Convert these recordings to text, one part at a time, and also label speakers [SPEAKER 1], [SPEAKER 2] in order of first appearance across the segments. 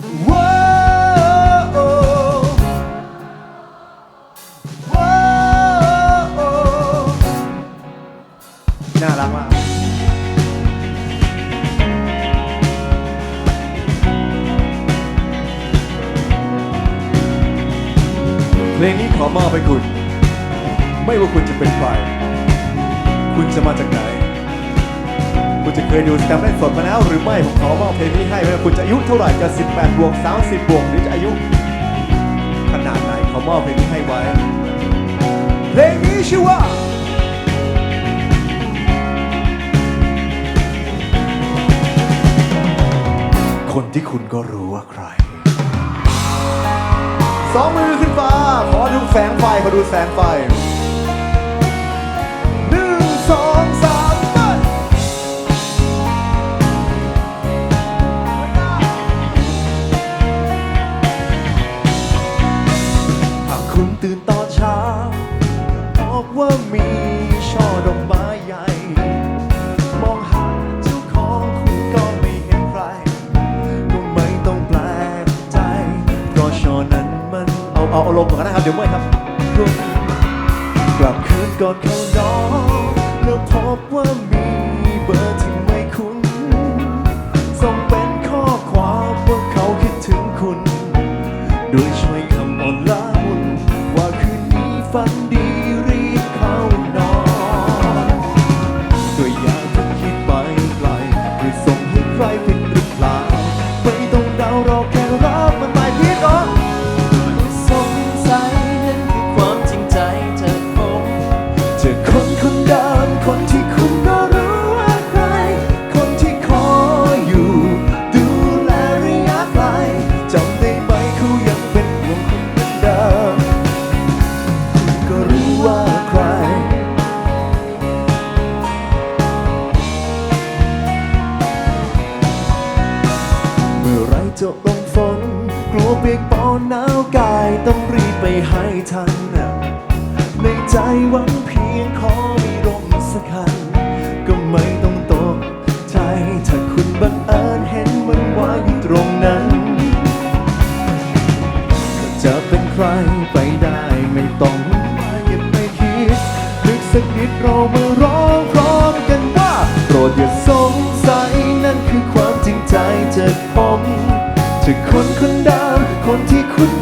[SPEAKER 1] น่ารักมากเพลงนี้ขอมอบให้คุณ ไม่ว่าคุณจะเป็นใคร คุณจะมาจากไหน คุณจะเคยดูสแตมป์เล่นสดมาแล้วหรือไม่ ผมขอมอบเพลงนี้ให้ไม่ว่าคุณจะอายุเท่าไหร่จะ 18 บวก 30 บวก หรือจะอายุ ขนาดไหนขอมอบเพลงนี้ให้ไว้ เพลงนี้ชื่อว่าคนที่คุณก็รู้ว่าใคร สองมือขึ้นฟ้า ขอดูแสงไฟ ขอดูแสงไฟ ตื่นตอนเช้าบอกว่ามีช่อดอกไม้ใหญ่ มองหาเจ้าของคุณก็ไม่เห็นใครก็ไม่ต้องแปลกใจเพราะช่อนั้นมันเอาเอาเอาลงก่อนนะครับ เดี๋ยวเมื่อยครับกลับคืนก่อนเขานอนแล้วพบว่ามีเบอร์ที่ จะลงฝน กลัวเปียกปอนหนาวกายต้องรีบไปให้ทัน ในใจหวังเพียงขอมีร่มสักคัน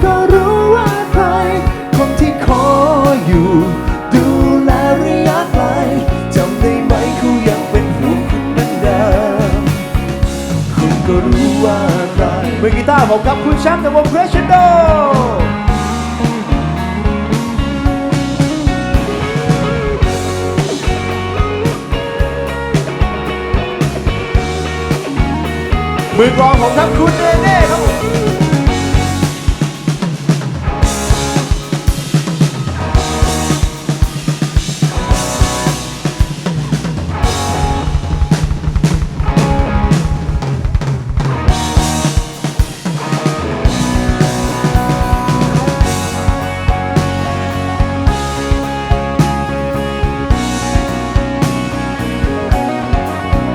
[SPEAKER 1] ก็รู้ว่าใคร คนที่คออยู่ ดูแลระยะไกลจำได้ไหมเขายังเป็นห่วงคุณเหมือนเดิมคุณก็รู้ว่าใครมือกีตาร์ผมกับคุณแชมป์ในวง Crescendo มือกลองผมครับคุณเนเน่ครับผม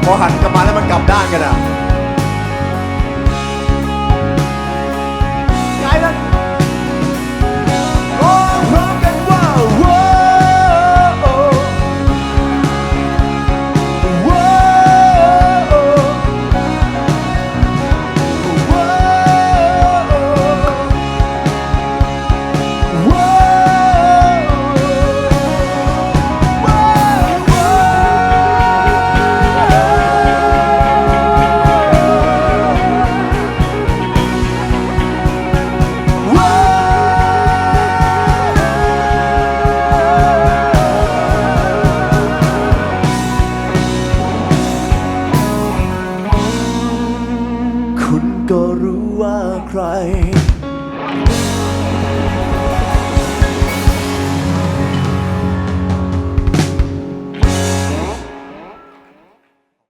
[SPEAKER 1] พอหันกลับมาแล้วมันกลับด้านกันอะ